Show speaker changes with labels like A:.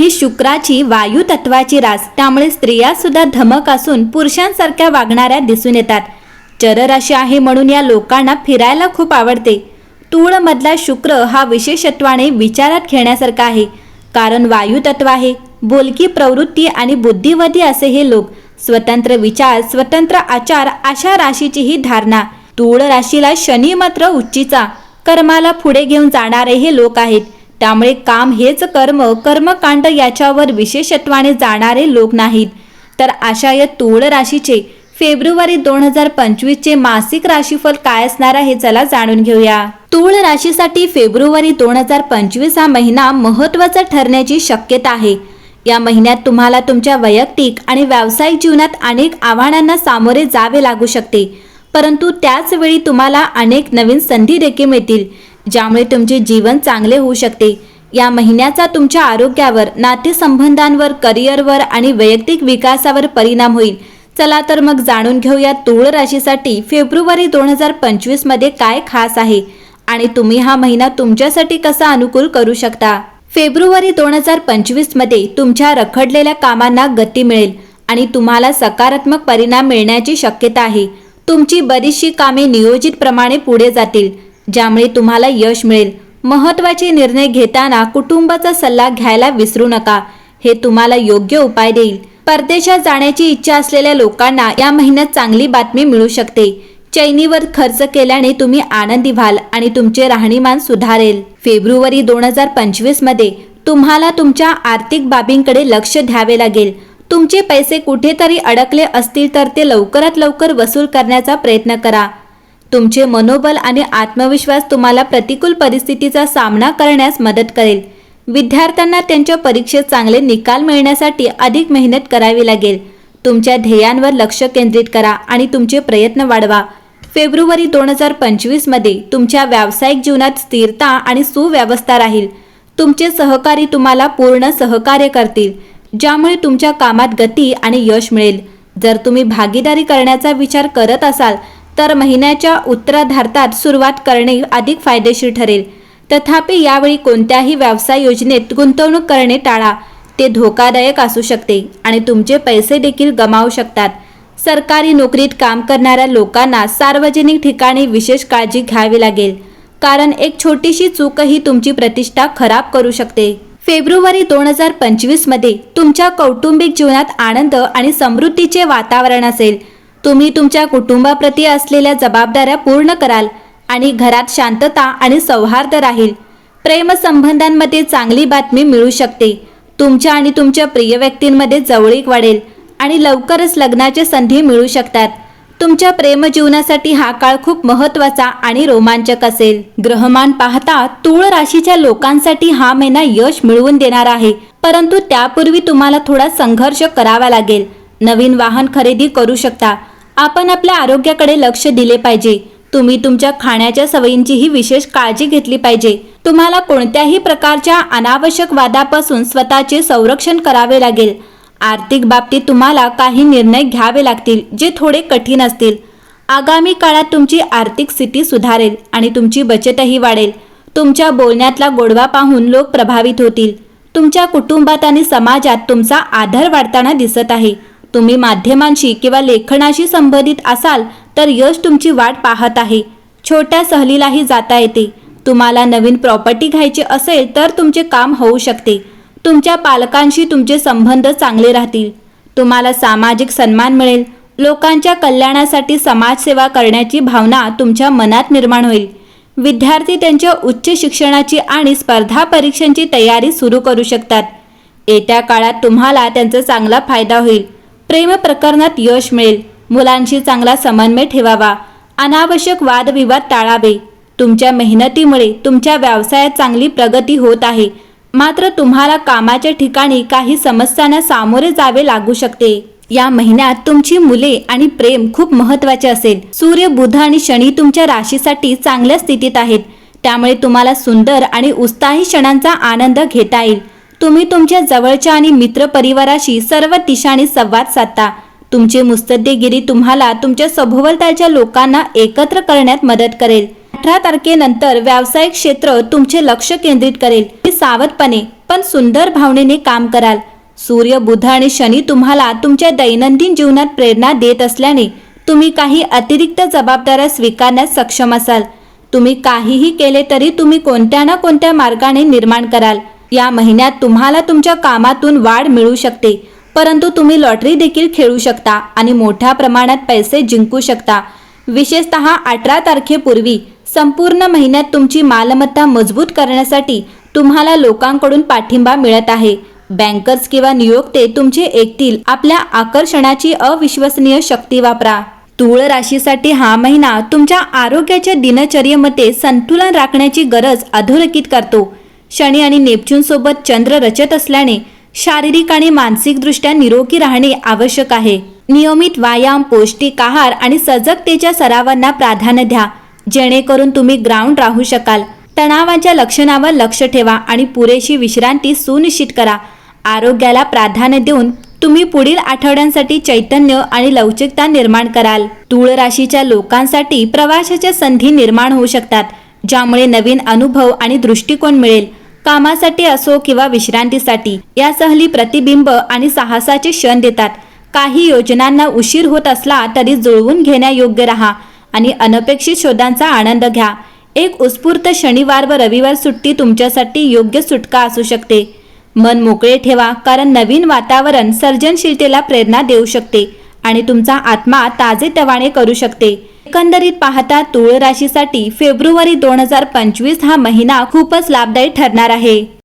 A: ही शुक्राची वायू तत्वाची रास. त्यामुळे स्त्रिया सुद्धा धमक असून पुरुषांसारख्या वागणाऱ्या दिसून येतात. चरराशी आहे म्हणून या लोकांना फिरायला खूप आवडते. तूळमधला शुक्र हा विशेषत्वाने विचारात घेण्यासारखा आहे. कारण वायू तत्व आहे. बोलकी प्रवृत्ती आणि बुद्धिवधी असे हे लोक. स्वतंत्र विचार स्वतंत्र आचार अशा राशीची ही धारणा. तूळ राशीला शनी मात्र उच्चीचा. कर्माला पुढे घेऊन जाणारे हे लोक आहेत. त्यामुळे काम हेच कर्म कर्मकांड याच्यावर विशेषत्वाने जाणारे लोक नाहीत. तर अशा या तूळ राशीचे फेब्रुवारी दोन हजार पंचवीसचे मासिक राशीफल काय असणार आहे चला जाणून घेऊया. तूळ राशीसाठी फेब्रुवारी दोन हजार पंचवीस हा महिना महत्त्वाचा ठरण्याची शक्यता आहे. या महिन्यात तुम्हाला तुमच्या वैयक्तिक आणि व्यावसायिक जीवनात अनेक आव्हानांना सामोरे जावे लागू शकते. परंतु त्याचवेळी तुम्हाला अनेक नवीन संधी देखील मिळतील. ज्यामुळे तुमचे जीवन चांगले होऊ शकते. या महिन्याचा तुमच्या आरोग्यावर नातेसंबंधांवर करिअरवर आणि वैयक्तिक विकासावर परिणाम होईल. चला तर मग जाणून घेऊया तुळ राशीसाठी फेब्रुवारी दोन हजार पंचवीसमध्ये काय खास आहे आणि तुम्ही हा महिना तुमच्यासाठी कसा अनुकूल करू शकता? फेब्रुवारी दोन हजार पंचवीसमध्ये तुमच्या रखडलेल्या कामांना गती मिळेल आणि तुम्हाला सकारात्मक परिणाम मिळण्याची शक्यता आहे. तुमची बरीचशी कामे नियोजित प्रमाणे पुढे जातील. ज्यामुळे तुम्हाला यश मिळेल. महत्त्वाचे निर्णय घेताना कुटुंबाचा सल्ला घ्यायला विसरू नका. हे तुम्हाला योग्य उपाय देईल. परदेशात जाण्याची इच्छा असलेल्या लोकांना या महिन्यात चांगली बातमी मिळू शकते. चैनीवर खर्च केल्याने तुम्ही आनंदी व्हाल आणि तुमचे राहणीमान सुधारेल. फेब्रुवारी दोन हजार पंचवीसमध्ये तुम्हाला तुमच्या आर्थिक बाबींकडे लक्ष द्यावे लागेल. तुमचे पैसे कुठेतरी अडकले असतील तर ते लवकरात लवकर वसूल करण्याचा प्रयत्न करा. तुमचे मनोबल आणि आत्मविश्वास तुम्हाला प्रतिकूल परिस्थितीचा सामना करण्यास मदत करेल. विद्यार्थ्यांना त्यांच्या परीक्षेत चांगले निकाल मिळण्यासाठी अधिक मेहनत करावी लागेल. तुमच्या ध्येयांवर लक्ष केंद्रित करा आणि तुमचे प्रयत्न वाढवा. फेब्रुवारी दोन हजार पंचवीसमध्ये तुमच्या व्यावसायिक जीवनात स्थिरता आणि सुव्यवस्था राहील. तुमचे सहकारी तुम्हाला पूर्ण सहकार्य करतील ज्यामुळे तुमच्या कामात गती आणि यश मिळेल. जर तुम्ही भागीदारी करण्याचा विचार करत असाल तर महिन्याच्या उत्तराधार्तात सुरुवात करणे अधिक फायदेशीर ठरेल. तथापि यावेळी कोणत्याही व्यवसाय योजनेत गुंतवणूक करणे टाळा. ते धोकादायक असू शकते आणि तुमचे पैसे देखील गमावू शकतात. सरकारी नोकरीत काम करणाऱ्या लोकांना सार्वजनिक ठिकाणी विशेष काळजी घ्यावी लागेल. कारण एक छोटीशी चूकही तुमची प्रतिष्ठा खराब करू शकते. फेब्रुवारी दोन हजार पंचवीसमध्ये तुमच्या कौटुंबिक जीवनात आनंद आणि समृद्धीचे वातावरण असेल. तुम्ही तुमच्या कुटुंबाप्रती असलेल्या जबाबदाऱ्या पूर्ण कराल आणि घरात शांतता आणि सौहार्द राहील. प्रेमसंबंधांमध्ये चांगली बातमी मिळू शकते. तुमच्या आणि तुमच्या प्रिय व्यक्तींमध्ये जवळीक वाढेल आणि लवकरच लग्नाच्या संधी मिळू शकतात. तुमच्या प्रेमजीवनासाठी हा काळ खूप महत्त्वाचा आणि रोमांचक असेल. ग्रहमान पाहता तूळ राशीच्या लोकांसाठी हा महिना यश मिळवून देणार आहे. परंतु त्यापूर्वी तुम्हाला थोडा संघर्ष करावा लागेल. नवीन वाहन खरेदी करू शकता. आपण आपल्या आरोग्याकडे लक्ष दिले पाहिजे. तुम्ही तुमच्या खाण्याच्या सवयींचीही विशेष काळजी घेतली पाहिजे. तुम्हाला कोणत्याही प्रकारच्या अनावश्यक वादापासून स्वतःचे संरक्षण करावे लागेल. आर्थिक बाबतीत तुम्हाला काही निर्णय घ्यावे लागतील जे थोडे कठीण असतील. आगामी काळात तुमची आर्थिक स्थिती सुधारेल आणि तुमची बचतही वाढेल. तुमच्या बोलण्यातला गोडवा पाहून लोक प्रभावित होतील. तुमच्या कुटुंबात आणि समाजात तुमचा आधार वाढताना दिसत आहे. तुम्ही माध्यमांशी किंवा लेखनाशी संबंधित असाल तर यश तुमची वाट पाहत आहे. छोट्या सहलीलाही जाता येते. तुम्हाला नवीन प्रॉपर्टी घ्यायची असेल तर तुमचे काम होऊ शकते. तुमच्या पालकांशी तुमचे संबंध चांगले राहतील. तुम्हाला सामाजिक सन्मान मिळेल. लोकांच्या कल्याणासाठी समाजसेवा करण्याची भावना तुमच्या मनात निर्माण होईल. विद्यार्थी त्यांच्या उच्च शिक्षणाची आणि स्पर्धा परीक्षांची तयारी सुरू करू शकतात. येत्या काळात तुम्हाला त्यांचा चांगला फायदा होईल. प्रेम प्रकरणात यश मिळेल. मुलांशी चांगला समन्वय ठेवावा. अनावश्यक वादविवाद टाळावे. तुमच्या मेहनतीमुळे तुमच्या व्यवसायात चांगली प्रगती होत आहे. मात्र तुम्हाला कामाच्या ठिकाणी काही समस्यांना सामोरे जावे लागू शकते. या महिन्यात तुमची मुले आणि प्रेम खूप महत्त्वाचे असेल. सूर्य बुध आणि शनी तुमच्या राशीसाठी चांगल्या स्थितीत आहेत. त्यामुळे तुम्हाला सुंदर आणि उत्साही क्षणांचा आनंद घेता येईल. तुम्ही तुमच्या जवळच्या आणि मित्र परिवाराशी सर्व दिशांनी संवाद साधता. तुमची मुस्तद्देगिरी तुम्हाला तुमच्या सभोवतालच्या लोकांना एकत्र करण्यात मदत करेल. अठरा तारखेनंतर व्यावसायिक क्षेत्र तुमचे लक्ष केंद्रित करेल. तुम्ही सावधपणे पण सुंदर भावनेने काम कराल. सूर्य बुध आणि शनी तुम्हाला तुमच्या दैनंदिन जीवनात प्रेरणा देत असल्याने तुम्ही काही अतिरिक्त जबाबदाऱ्या स्वीकारण्यास सक्षम असाल. तुम्ही काहीही केले तरी तुम्ही कोणत्या ना कोणत्या मार्गाने निर्माण कराल. या महिन्यात तुम्हाला तुमच्या कामातून वाढ मिळू शकते. परंतु तुम्ही लॉटरी देखील खेळू शकता आणि मोठ्या प्रमाणात पैसे जिंकू शकता. विशेषत अठरा तारखेपूर्वी संपूर्ण महिन्यात तुमची मालमत्ता मजबूत करण्यासाठी तुम्हाला लोकांकडून पाठिंबा मिळत आहे. बँकर्स किंवा नियोक्ते तुमचे ऐकतील आपल्या आकर्षणाची अविश्वसनीय शक्ती वापरा. तुळ राशीसाठी हा महिना तुमच्या आरोग्याच्या दिनचर्येमध्ये संतुलन राखण्याची गरज अधोरेखित करतो. शनी आणि नेपच्यूनसोबत चंद्र रचत असल्याने शारीरिक आणि मानसिकदृष्ट्या निरोगी राहणे आवश्यक आहे. नियमित व्यायाम पौष्टिक आहार आणि सजगतेच्या सरावांना प्राधान्य द्या. जेणेकरून तुम्ही ग्राउंड राहू शकाल. तणावाच्या लक्षणावर लक्ष ठेवा आणि पुरेशी विश्रांती सुनिश्चित करा. आरोग्याला प्राधान्य देऊन तुम्ही पुढील आठवड्यांसाठी चैतन्य आणि लवचिकता निर्माण कराल. तुळ राशीच्या लोकांसाठी प्रवासाच्या संधी निर्माण होऊ शकतात ज्यामुळे नवीन अनुभव आणि दृष्टिकोन मिळेल. कामासाठी असो किंवा विश्रांतीसाठी या सहली प्रतिबिंब आणि साहसाचे क्षण देतात. काही योजनांना उशीर होत असला तरी जुळवून घेण्यायोग्य राहा आणि अनपेक्षित शोधांचा आनंद घ्या. एक उत्स्फूर्त शनिवार व रविवार सुट्टी तुमच्यासाठी योग्य सुटका असू शकते. मन मोकळे ठेवा कारण नवीन वातावरण सर्जनशीलतेला प्रेरणा देऊ शकते आणि तुमचा आत्मा ताजेतवाने करू शकते. एकंदरीत पाहता तुळ राशीसाठी फेब्रुवारी दोन हजार पंचवीस हा महिना खूपच लाभदायी ठरणार आहे.